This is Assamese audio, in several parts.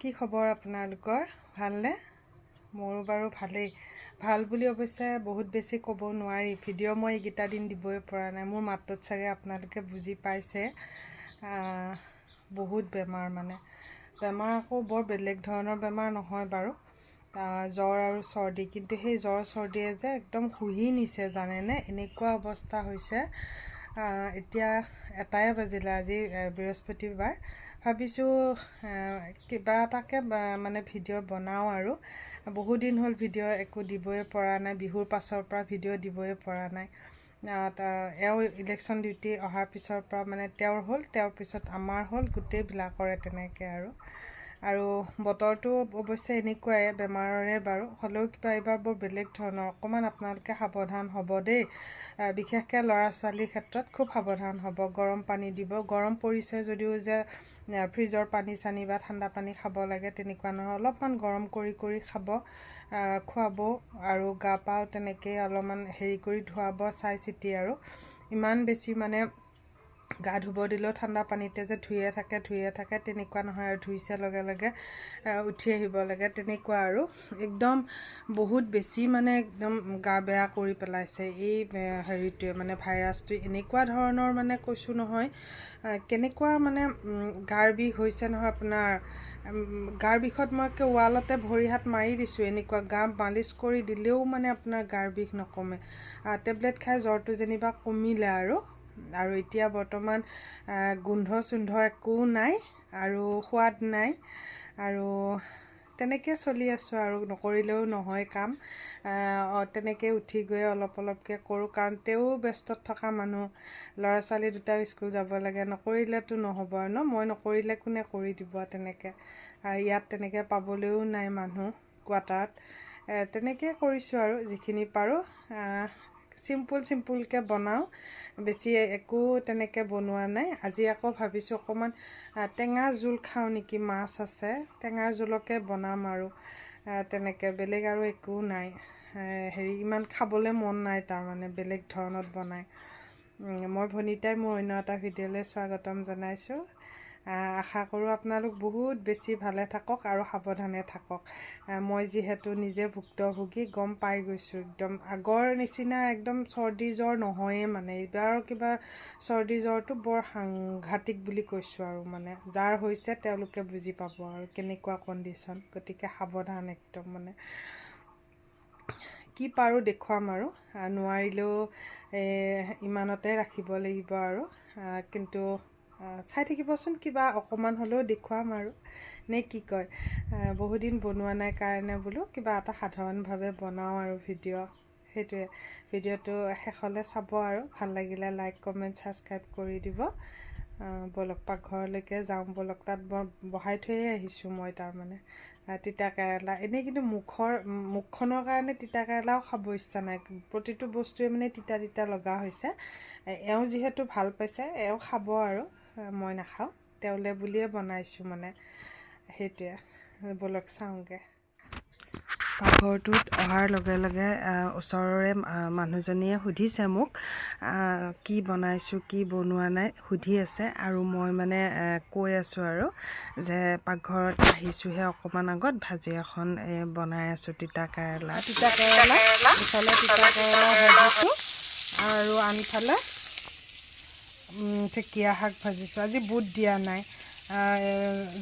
কি খবৰ আপোনালোকৰ? ভালনে? মোৰো বাৰু ভালেই। ভাল বুলি অৱশ্যে বহুত বেছি ক'ব নোৱাৰি। ভিডিঅ' মই এইকেইটা দিন দিবই পৰা নাই। মোৰ মাতটোত চাগে আপোনালোকে বুজি পাইছে। বহুত বেমাৰ মানে। বেমাৰ আকৌ বৰ বেলেগ ধৰণৰ বেমাৰ নহয় বাৰু। জ্বৰ আৰু চৰ্দি। কিন্তু সেই জ্বৰ চৰ্দিয়ে যে একদম শুহি নিছে জানেনে? এনেকুৱা অৱস্থা হৈছে। এতিয়া এটাই বাজিলে আজি বৃহস্পতিবাৰ। ভাবিছোঁ কিবা এটাকে মানে ভিডিঅ' বনাওঁ আৰু। বহুত দিন হ'ল ভিডিঅ' একো দিবই পৰা নাই বিহুৰ পাছৰ পৰা ভিডিঅ' দিবই পৰা নাই। এওঁ ইলেকশ্যন ডিউটি অহাৰ পিছৰ পৰা মানে তেওঁৰ হ'ল তেওঁৰ পিছত আমাৰ হ'ল গোটেইবিলাকৰে তেনেকৈ আৰু। আৰু বতৰটো অৱশ্যে এনেকুৱাই বেমাৰৰে বাৰু। হ'লেও কিবা এইবাৰ বৰ বেলেগ ধৰণৰ। অকণমান আপোনালোকে সাৱধান হ'ব দেই। বিশেষকৈ ল'ৰা ছোৱালীৰ ক্ষেত্ৰত খুব সাৱধান হ'ব। গৰম পানী দিব। গৰম পৰিছে যদিও যে ফ্ৰিজৰ পানী চানী বা ঠাণ্ডা পানী খাব লাগে তেনেকুৱা নহয়। অলপমান গৰম কৰি কৰি খাব খুৱাব আৰু গা পাও তেনেকৈ অলপমান হেৰি কৰি ধুৱাব চাই চিতি আৰু। ইমান বেছি মানে গা ধুব দিলেও ঠাণ্ডা পানীতে যে ধুয়ে থাকে ধুয়ে থাকে তেনেকুৱা নহয় আৰু ধুইছে লগে লগে উঠি আহিব লাগে তেনেকুৱা আৰু। একদম বহুত বেছি মানে একদম গা বেয়া কৰি পেলাইছে। এই হেৰিটোৱে মানে ভাইৰাছটোৱে। এনেকুৱা ধৰণৰ মানে কৈছোঁ নহয় কেনেকুৱা মানে গাৰ বিষ হৈছে নহয় আপোনাৰ গাৰ বিষত মই ৱালতে ভৰি হাত মাৰি দিছোঁ এনেকুৱা। গা মালিচ কৰি দিলেও মানে আপোনাৰ গাৰ বিষ নকমে। টেবলেট খাই জ্বৰটো যেনিবা কমিলে আৰু। আৰু এতিয়া বৰ্তমান গোন্ধ চোন্ধ একো নাই আৰু সোৱাদ নাই। আৰু তেনেকৈ চলি আছোঁ আৰু নকৰিলেও নহয় কাম। তেনেকৈ উঠি গৈ অলপ অলপকৈ কৰোঁ কাৰণ তেওঁ ব্যস্তত থকা মানুহ। ল'ৰা ছোৱালী দুটাও স্কুল যাব লাগে নকৰিলেতো নহ'ব আৰু ন? মই নকৰিলে কোনে কৰি দিব তেনেকৈ? ইয়াত তেনেকৈ পাবলৈও নাই মানুহ কোৱাৰ্টাৰত। তেনেকৈ কৰিছোঁ আৰু যিখিনি পাৰোঁ। চিম্পুল চিম্পুলকৈ বনাওঁ। বেছি একো তেনেকৈ বনোৱা নাই। আজি আকৌ ভাবিছোঁ অকণমান টেঙা জোল খাওঁ নেকি মাছ আছে। টেঙাৰ জোলকে বনাম আৰু তেনেকৈ। বেলেগ আৰু একো নাই। হেৰি ইমান খাবলৈ মন নাই তাৰমানে বেলেগ ধৰণত বনাই। মই ভনিতাই মোৰ অন্য এটা ভিডিঅ'লৈ স্বাগতম জনাইছোঁ। আশা কৰোঁ আপোনালোক বহুত বেছি ভালে থাকক আৰু সাৱধানে থাকক। মই যিহেতু নিজে ভুক্তভোগী গম পাই গৈছোঁ। একদম আগৰ নিচিনা একদম চৰ্দি জ্বৰ নহয়েই মানে। এইবাৰ কিবা চৰ্দি জ্বৰটো বৰ সাংঘাতিক বুলি কৈছোঁ আৰু মানে। যাৰ হৈছে তেওঁলোকে বুজি পাব আৰু কেনেকুৱা কণ্ডিশ্যন। গতিকে সাৱধান একদম মানে। কি পাৰোঁ দেখুৱাম আৰু। নোৱাৰিলেও ইমানতে ৰাখিব লাগিব আৰু। কিন্তু চাই থাকিবচোন কিবা অকণমান হ'লেও দেখুৱাম আৰু। নে কি কয় বহুদিন বনোৱা নাই কাৰণে বোলো কিবা এটা সাধাৰণভাৱে বনাওঁ আৰু ভিডিঅ' সেইটোৱে ভিডিঅ'টো শেষলৈ চাব আৰু। ভাল লাগিলে লাইক কমেণ্ট ছাবস্ক্ৰাইব কৰি দিব। ব'লক পাকঘৰলৈকে যাওঁ ব'লক। তাত বহাই থৈয়ে আহিছোঁ মই তাৰমানে। তিতা কেৰেলা। এনেই কিন্তু মুখৰ মুখখনৰ কাৰণে তিতা কেৰেলাও খাব ইচ্ছা নাই। প্ৰতিটো বস্তুৱে মানে তিতা তিতা লগা হৈছে। এওঁ যিহেতু ভাল পাইছে এওঁ খাব আৰু। মই নাখাওঁ। তেওঁলৈ বুলিয়ে বনাইছোঁ মানে সেইটোৱে। ব'লক চাওঁগৈ। পাকঘৰটোত অহাৰ লগে লগে ওচৰৰে মানুহজনীয়ে সুধিছে মোক কি বনাইছোঁ কি বনোৱা নাই সুধি আছে। আৰু মই মানে কৈ আছোঁ আৰু যে পাকঘৰত আহিছোঁহে অকণমান আগত ভাজি এখন বনাই আছোঁ তিতা কেৰেলা। তিতা কেৰেলা। ইফালে তিতা কেৰেলা ভাজিছোঁ। আৰু আনফালে ঢেকীয়া শাক ভাজিছোঁ। আজি বুট দিয়া নাই।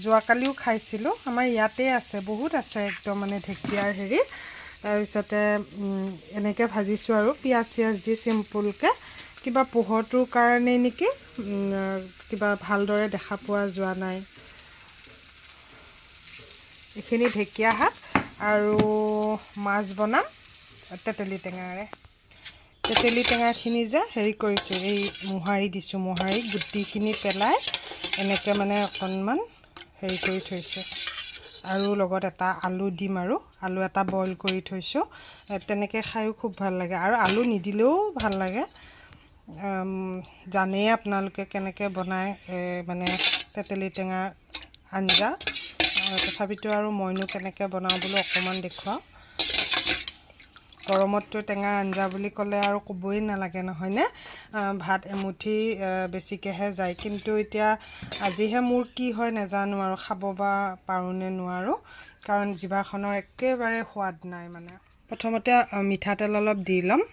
যোৱাকালিও খাইছিলোঁ। আমাৰ ইয়াতে আছে বহুত আছে একদম মানে ঢেকীয়াৰ হেৰি। তাৰপিছতে এনেকৈ ভাজিছোঁ আৰু। পিঁয়াজ চিয়াজ দি চিম্পুলকৈ। কিবা পোহৰটোৰ কাৰণেই নেকি? কিবা ভালদৰে দেখা পোৱা যোৱা নাই। এইখিনি ঢেকীয়া শাক আৰু মাছ বনাম। তেতেলী টেঙাৰে। তেতেলী টেঙাখিনি যে হেৰি কৰিছোঁ এই মোহাৰি দিছোঁ মোহাৰি গুটিখিনি পেলাই এনেকৈ মানে অকণমান হেৰি কৰি থৈছোঁ। আৰু লগত এটা আলু দিম আৰু আলু এটা বইল কৰি থৈছোঁ। তেনেকৈ খায়ো খুব ভাল লাগে। আৰু আলু নিদিলেও ভাল লাগে। জানেই আপোনালোকে কেনেকৈ বনায় মানে তেতেলী টেঙাৰ আঞ্জা। তথাপিতো আৰু মইনো কেনেকৈ বনাওঁ বোলো অকণমান দেখুৱাওঁ। গৰমততো টেঙাৰ আঞ্জা বুলি ক'লে আৰু ক'বই নালাগে নহয়নে? ভাত এমুঠি বেছিকৈহে যায়। কিন্তু এতিয়া আজিহে মোৰ কি হয় নাজানো আৰু খাব বা পাৰোঁনে নোৱাৰোঁ কাৰণ জিভাখনৰ একেবাৰে সোৱাদ নাই মানে। প্ৰথমতে মিঠাতেল অলপ দি ল'ম।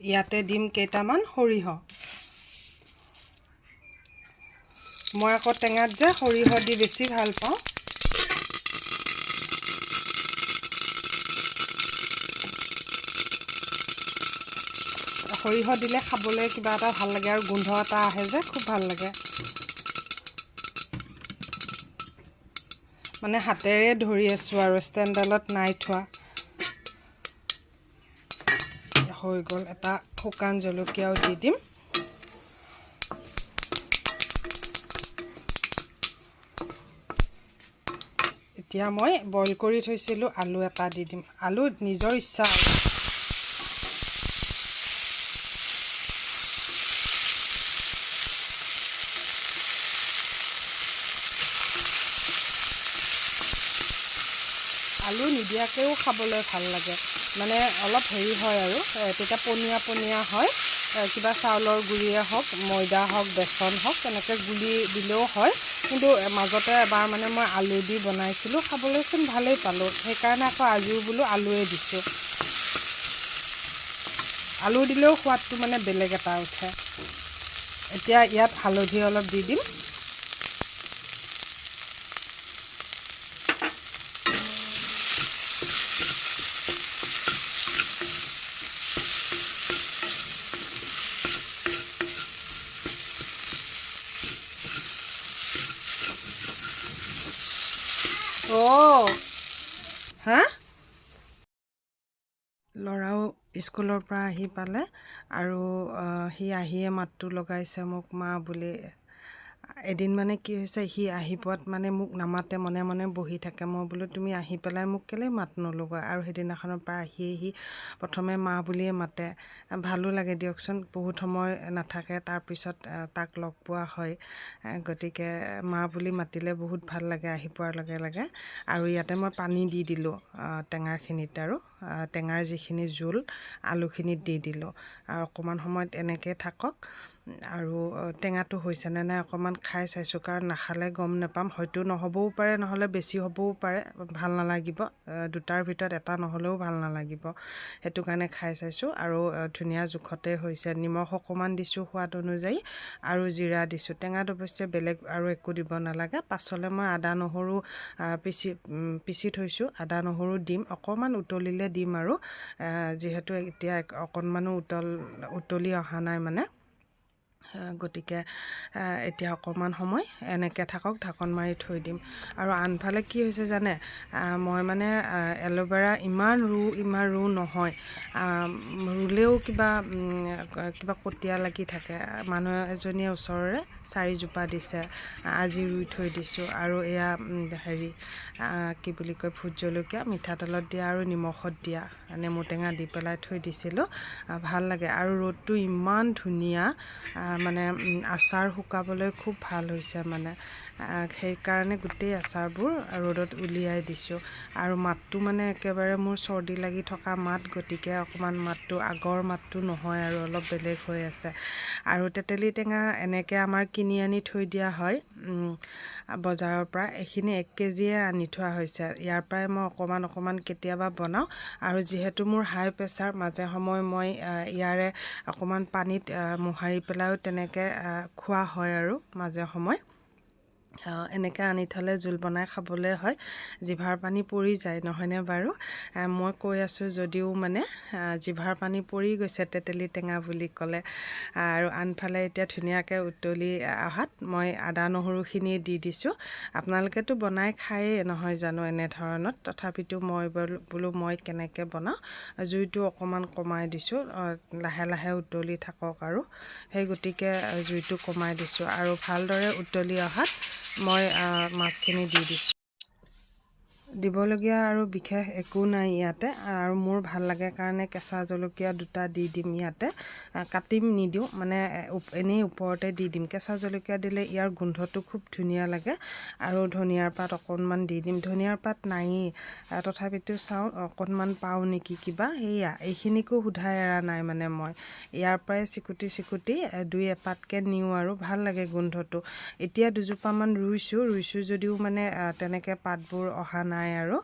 ইয়াতে দিম কেইটামান সৰিয়হ। মই আকৌ টেঙাত যে সৰিয়হ দি বেছি ভাল পাওঁ। সৰিয়হ দিলে খাবলৈ কিবা এটা ভাল লাগে আৰু গোন্ধ এটা আহে যে খুব ভাল লাগে। মানে হাতেৰে ধৰি আছোঁ আৰু ষ্টেণ্ডডালত নাই থোৱা। হৈ গ'ল এটা শুকান জলকীয়াও দি দিম। এতিয়া মই বইল কৰি থৈছিলোঁ আলু এটা দি দিম। আলু নিজৰ ইচ্ছা নিদিয়াকৈও খাবলৈ ভাল লাগে। মানে অলপ হেৰি হয় আৰু তেতিয়া পনীয়া পনীয়া হয়। কিবা চাউলৰ গুড়িয়ে হওক ময়দা হওক বেচন হওক তেনেকৈ গুলি দিলেও হয়। কিন্তু মাজতে এবাৰ মানে মই আলু দি বনাইছিলোঁ খাবলৈচোন ভালেই পালোঁ। সেইকাৰণে আকৌ আজিও বোলো আলুৱে দিছোঁ। আলু দিলেও সোৱাদটো মানে বেলেগ এটা উঠে। এতিয়া ইয়াত হালধি অলপ দি দিম। অ' হা? ল'ৰাও স্কুলৰ পৰা আহি পালে আৰু সি আহিয়ে মাতটো লগাইছে মোক মা বুলি। এদিন মানে কি হৈছে সি আহি পোৱাত মানে মোক নামাতে মনে মনে বহি থাকে। মই বোলো তুমি আহি পেলাই মোক কেলৈ মাত নলগোৱা? আৰু সেইদিনাখনৰ পৰা আহি আহি প্ৰথমে মা বুলিয়ে মাতে। ভালো লাগে দিয়কচোন বহুত সময় নাথাকে তাৰপিছত তাক লগ পোৱা হয়। গতিকে মা বুলি মাতিলে বহুত ভাল লাগে আহি পোৱাৰ লগে লগে। আৰু ইয়াতে মই পানী দি দিলোঁ টেঙাখিনিত আৰু টেঙাৰ যিখিনি জোল আলুখিনিত দি দিলোঁ। আৰু অকণমান সময়ত এনেকৈ থাকক। আৰু টেঙাটো হৈছেনে নাই অকণমান খাই চাইছোঁ কাৰণ নাখালে গম নাপাম। হয়তো নহ'বও পাৰে নহ'লে বেছি হ'বও পাৰে ভাল নালাগিব। দুটাৰ ভিতৰত এটা নহ'লেও ভাল নালাগিব। সেইটো কাৰণে খাই চাইছোঁ আৰু ধুনীয়া জোখতে হৈছে। নিমখ অকণমান দিছোঁ সোৱাদ অনুযায়ী আৰু জিৰা দিছোঁ। টেঙাত অৱশ্যে বেলেগ আৰু একো দিব নালাগে। পাছলৈ মই আদা নহৰু পিচি পিচি থৈছোঁ। আদা নহৰু দিম। অকণমান উতলিলে দিম আৰু। যিহেতু এতিয়া অকণমানো উতল উতলি অহা নাই মানে। গতিকে এতিয়া অকণমান সময় এনেকৈ থাকক ঢাকন মাৰি থৈ দিম। আৰু আনফালে কি হৈছে জানে? মই মানে এল'ভেৰা ইমান ৰুওঁ ইমান ৰুওঁ নহয়। ৰুলেও কিবা কিবা কটীয়া লাগি থাকে। মানুহ এজনীয়ে ওচৰৰে চাৰিজোপা দিছে। আজি ৰুই থৈ দিছোঁ। আৰু এয়া হেৰি কি বুলি কয় ভোট জলকীয়া মিঠাতেলত দিয়া আৰু নিমখত দিয়া। নেমু টেঙা দি পেলাই থৈ দিছিলোঁ। ভালো লাগে। আৰু ৰ'দটো ইমান ধুনীয়া। মানে আচাৰ শুকাবলৈ খুব ভালো হৈছে মানে। সেইকাৰণে গোটেই আচাৰবোৰ ৰ'দত উলিয়াই দিছোঁ। আৰু মাতটো মানে একেবাৰে মোৰ চৰ্দি লাগি থকা মাত গতিকে অকণমান মাতটো আগৰ মাতটো নহয় আৰু অলপ বেলেগ হৈ আছে। আৰু তেতেলী টেঙা এনেকৈ আমাৰ কিনি আনি থৈ দিয়া হয় বজাৰৰ পৰা। এইখিনি এক কেজিয়ে আনি থোৱা হৈছে। ইয়াৰ পৰাই মই অকণমান অকণমান কেতিয়াবা বনাওঁ। আৰু যিহেতু মোৰ হাই প্ৰেছাৰ মাজে সময়ে মই ইয়াৰে অকণমান পানীত মোহাৰি পেলাইও তেনেকৈ খোৱা হয় আৰু মাজে সময়ে। এনেকৈ আনি থ'লে জোল বনাই খাবলৈ হয় জিভাৰ পানী পৰি যায় নহয়নে বাৰু? মই কৈ আছোঁ যদিও মানে জিভাৰ পানী পৰি গৈছে তেতেলী টেঙা বুলি ক'লে। আৰু আনফালে এতিয়া ধুনীয়াকৈ উতলি অহাত মই আদা নহৰুখিনি দি দিছোঁ। আপোনালোকেতো বনাই খায়েই নহয় জানো এনেধৰণত তথাপিতো মই বোলো মই কেনেকৈ বনাওঁ? জুইটো অকণমান কমাই দিছোঁ লাহে লাহে উতলি থাকক আৰু। সেই গতিকে জুইটো কমাই দিছোঁ। আৰু ভালদৰে উতলি অহাত মই মাছখিনি দি দিছোঁ। দিবলগীয়া আৰু বিশেষ একো নাই ইয়াতে। আৰু মোৰ ভাল লাগে কাৰণে কেঁচা জলকীয়া দুটা দি দিম ইয়াতে। কাটিম নিদিওঁ। মানে এনেই ওপৰতে দি দিম। কেঁচা জলকীয়া দিলে ইয়াৰ গোন্ধটো খুব ধুনীয়া লাগে। আৰু ধনিয়াৰ পাত অকণমান দি দিম। ধনিয়াৰ পাত নায়েই। তথাপিতো চাওঁ অকণমান পাওঁ নেকি কিবা। সেয়া এইখিনিকো সোধাই এৰা নাই মানে মই। ইয়াৰ পৰাই চিকুটি চিকুটি দুই এপাতকৈ নিওঁ আৰু ভাল লাগে গোন্ধটো। এতিয়া দুজোপামান ৰুইছোঁ। ৰুইছোঁ যদিও মানে তেনেকৈ পাতবোৰ অহা নাই। আৰু।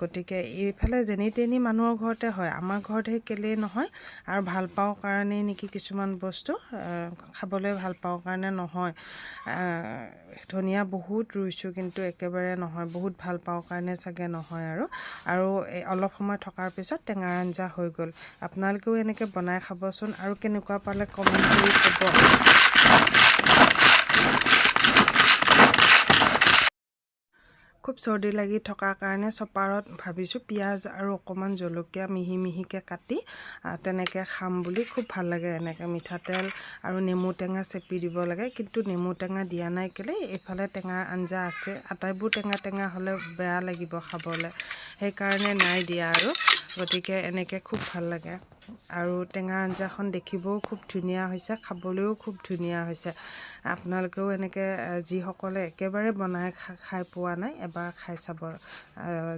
গতিকে এইফালে যেনি তেনি মানুহৰ ঘৰতে হয়। আমাৰ ঘৰতহে কেলেই নহয়। আৰু ভাল পাওঁ কাৰণেই নেকি কিছুমান বস্তু খাবলৈ ভাল পাওঁ কাৰণে নহয়। ধনিয়া বহুত ৰুইছোঁ কিন্তু একেবাৰে নহয়। বহুত ভাল পাওঁ কাৰণে চাগে নহয় আৰু। আৰু অলপ সময় থকাৰ পিছত টেঙাৰ আঞ্জা হৈ গ'ল। আপোনালোকেও এনেকৈ বনাই খাবচোন আৰু কেনেকুৱা পালে কমেণ্ট কৰি ক'ব খুব চৰ্দি লাগি থকাৰ কাৰণে চপাৰত ভাবিছোঁ পিঁয়াজ আৰু অকণমান জলকীয়া মিহি মিহিকৈ কাটি তেনেকৈ খাম বুলি খুব ভাল লাগে। এনেকৈ মিঠাতেল আৰু নেমু টেঙা চেপি দিব লাগে। কিন্তু নেমু টেঙা দিয়া নাই কেলৈ? এইফালে টেঙাৰ আঞ্জা আছে। আটাইবোৰ টেঙা টেঙা হ'লে বেয়া লাগিব খাবলৈ। সেইকাৰণে নাই দিয়া আৰু। গতিকে এনেকৈ খুব ভাল লাগে। আৰু টেঙাৰ আঞ্জাখন দেখিবও খুব ধুনীয়া হৈছে খাবলৈও খুব ধুনীয়া হৈছে। আপোনালোকেও এনেকৈ যিসকলে একেবাৰে বনাই খাই পোৱা নাই এবাৰ খাই চাব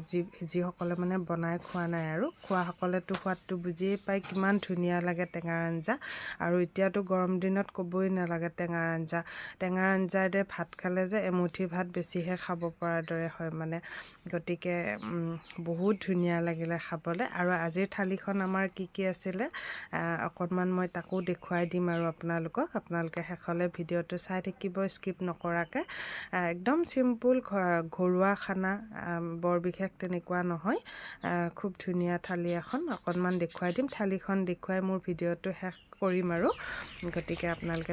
যি যিসকলে মানে বনাই খোৱা নাই আৰু খোৱাসকলেতো সোৱাদটো বুজিয়েই পায় কিমান ধুনীয়া লাগে টেঙাৰ আঞ্জা। আৰু এতিয়াতো গৰম দিনত ক'বই নালাগে টেঙাৰ আঞ্জা। টেঙাৰ আঞ্জাৰে ভাত খালে যে এমুঠি ভাত বেছিহে খাব পৰাৰ দৰে হয় মানে। গতিকে বহুত ধুনীয়া লাগিলে খাবলৈ। আৰু আজিৰ থালিখন আমাৰ কি কি আছিলে। অকণমান মই তাকো দেখুৱাই দিম আৰু আপোনালোকক। আপোনালোকে শেষলৈ ভিডিঅ'টো চাই থাকিব স্কিপ নকৰাকৈ। একদম চিম্পুল ঘৰুৱা খানা বৰ বিশেষ তেনেকুৱা নহয়। খুব ধুনীয়া থালি এখন অকণমান দেখুৱাই দিম। থালিখন দেখুৱাই মোৰ ভিডিঅ'টো শেষ কৰিম আৰু। গতিকে আপোনালোকে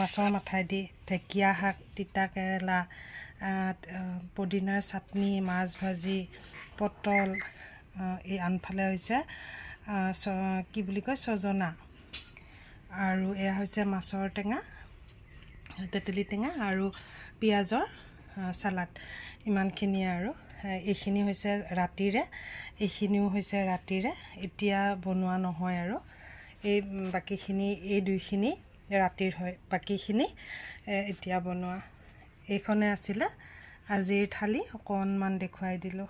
মাছৰ মাথাই দি ঢেকীয়া শাক তিতা কেৰেলা পদিনাৰ চাটনি মাছ ভাজি পটল এই আনফালে হৈছে কি বুলি কয় ছজনা। আৰু এয়া হৈছে মাছৰ টেঙা তেতেলী টেঙা আৰু পিঁয়াজৰ চালাড। ইমানখিনিয়ে আৰু। এইখিনি হৈছে ৰাতিৰে এইখিনিও হৈছে ৰাতিৰে। এতিয়া বনোৱা নহয় আৰু। এই বাকীখিনি এই দুইখিনি ৰাতিৰ হয়। বাকীখিনি এতিয়া বনোৱা। এইখনে আছিলে। আজিৰ থালি অকণমান দেখুৱাই দিলোঁ।